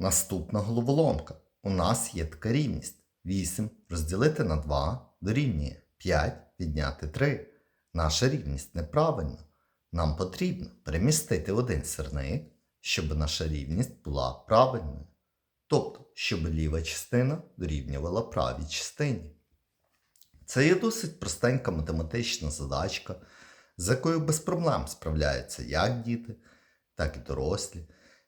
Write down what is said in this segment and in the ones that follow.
Наступна головоломка. У нас є така рівність. 8 розділити на 2 дорівнює 5 відняти 3. Наша рівність неправильна. Нам потрібно перемістити один сирник, щоб наша рівність була правильною. Тобто, щоб ліва частина дорівнювала правій частині. Це є досить простенька математична задачка, з якою без проблем справляються як діти, так і дорослі.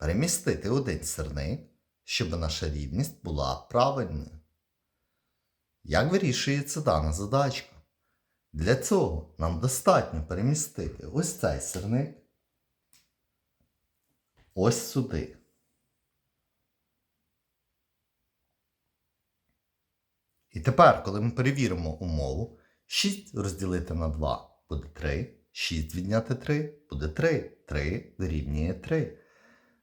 перемістити один сирник, щоб наша рівність була правильною. Як вирішується дана задачка? Для цього нам достатньо перемістити ось цей сирник ось сюди. І тепер, коли ми перевіримо умову, 6 розділити на 2 буде 3, 6 відняти 3 буде 3, 3 дорівнює 3.